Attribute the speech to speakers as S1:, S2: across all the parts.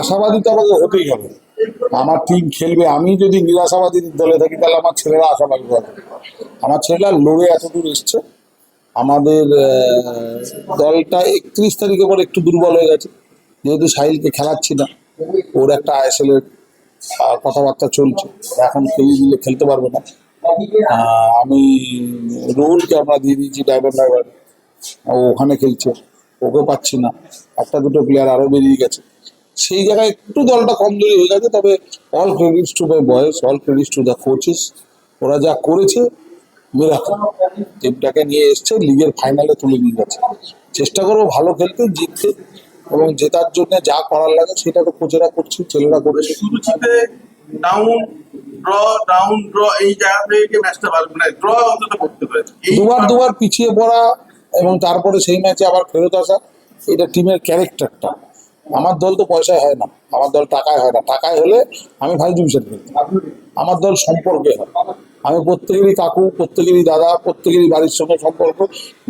S1: আশাবাদী তো আমাদের হতেই হবে। আমার টিম খেলবে, আমি যদি নিরাশাবাদী দলে থাকি, তাহলে আমার ছেলেরা আশাবাদী হবে। আমার ছেলেরা লড়ে এতদূর এসছে। আমাদের দলটা একত্রিশ তারিখের পর একটু দুর্বল হয়ে গেছে। যেহেতু সাহিলকে খেলাচ্ছি না, ওর একটা আইএসএল এর কথাবার্তা চলছে। এখন খেলিয়ে দিলে খেলতে পারবে না। আমি রুহুলকে আমরা দিয়ে দিয়েছি ড্রাইভার ড্রাইভার ও ওখানে খেলছে। ওকে পাচ্ছি না। একটা দুটো প্লেয়ার আরও বেরিয়ে গেছে। সেই জায়গায় একটু দলটা কমজোরি হয়ে গেছে তবে all credits to my boys all credits to the coaches ওরা যা করেছে মিরাকল টিমটাকে নিয়ে এসছে লিগের ফাইনালে তুলে নিয়ে গেছে। চেষ্টা করব ভালো খেলতে জিততে এবং জেতার জন্য যা করার লাগে সেটা তো কোচেরা করছে ছেলেরা করছে।
S2: ডাউন ড্র ডাউন ড্র এই জায়গা থেকে ম্যাচটা ভালো মানে ড্র অন্তত করতে পারে এই
S1: দুবার দুবার পিছিয়ে পড়া এবং তারপরে সেই ম্যাচে আবার ফেরত আসা এটা টিমের ক্যারেক্টারটা আমার দল তো পয়সায় হয় না, আমার দল টাকায় হয় না। টাকায় হলে আমি ফাইভ ডিভিশন খেলতাম আমার দল সম্পর্কে হয়। আমি প্রত্যেকেরই কাকু, প্রত্যেকেরই দাদা, প্রত্যেকেরই বাড়ির সঙ্গে সম্পর্ক।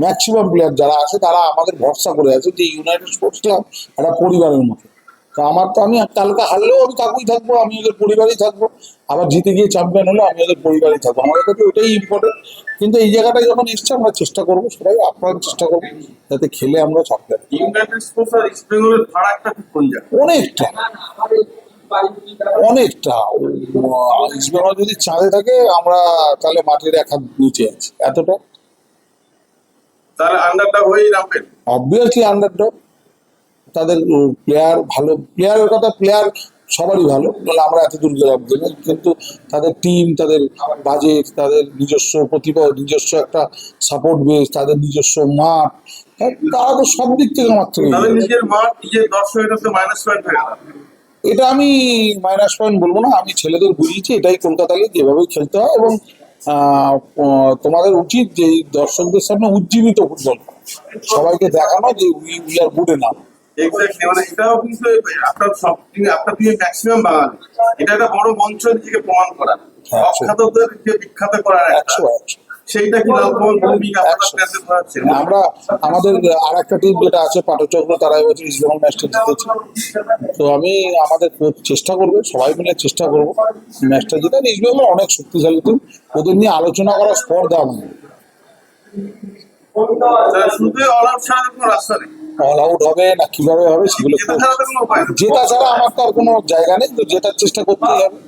S1: ম্যাক্সিমাম প্লেয়ার যারা আছে, তারা আমাদের ভরসা করে আছে যে ইউনাইটেড স্পোর্টস ক্লাব একটা পরিবারের মতো। তো আমার তো আমি কালকে হারলেও আমি কাকুই থাকব, আমি ওদের পরিবারেই থাকব। আবার জিতে গিয়ে চ্যাম্পিয়ন হলে আমি ওদের পরিবারেই থাকব। আমাদের কাছে ওটাই ইম্পর্টেন্ট কিন্তু এই জায়গাটায় যখন এসছে, আমরা চেষ্টা করব সবাই আপ্রাণ চেষ্টা করব, যাতে খেলে আমরা চ্যাম্পিয়ন অনেকটা। অনেকটা। ইস্টবেঙ্গল যদি চাঁদে থাকে আমরা তাহলে মাটির এক হাত নিচে আছি। এতটা?
S2: তাহলে আন্ডারটা হয়েই নামবেন
S1: অবভিয়াসলি আন্ডারডগ তাদের প্লেয়ার ভালো প্লেয়ারের কথা প্লেয়ার সবারই ভালো। নাহলে আমরা এত দূর গেলাম কিন্তু তাদের টিম তাদের বাজেট তাদের নিজস্ব প্রতিভা নিজস্ব একটা সাপোর্ট বেস তাদের নিজস্ব মাঠ তা- তারা তো সব দিক থেকে আমার থেকে
S2: এটা হয়ে
S1: আমি মাইনাস পয়েন্ট বলব না আমি ছেলেদের বুঝিয়েছি এটাই কলকাতা লিগ এভাবেই খেলতে হয় এবং তোমাদের উচিত যে দর্শকদের সামনে উজ্জীবিত ফুটবল। সবাইকে দেখানো যে we we are good enough
S2: exactly মানে এটাও কিন্তু আপনার সব আপনার ম্যাক্সিমাম বাঙালি। এটা একটা বড় মঞ্চ নিজেকে প্রমাণ করা।
S1: হ্যাঁ,
S2: অখ্যাতদেরকে বিখ্যাত করার একটা।
S1: একশো একশো।
S2: সেইটা কি ভূমিকা আপনার
S1: একশো।
S2: কাছে হচ্ছে
S1: আমরা আমাদের আর একটা টিম যেটা আছে পাটচক্র তারা এবছর ইসলাম ম্যাচটা জিতেছে। তো আমি আমাদের চেষ্টা করবে সবাই মিলে চেষ্টা করব ম্যাচটা জিতে ইসলাম অনেক শক্তিশালী টিম ওদের নিয়ে আলোচনা করার স্পর্ধা আমাদের
S2: তাহলে শুধু অল আউট ছাড়া কোনো রাস্তা নেই।
S1: অল আউট হবে না কীভাবে হবে সেগুলো জেতা ছাড়া আমার তো আর কোনো জায়গা নেই তো জেতার চেষ্টা করতেই হবে।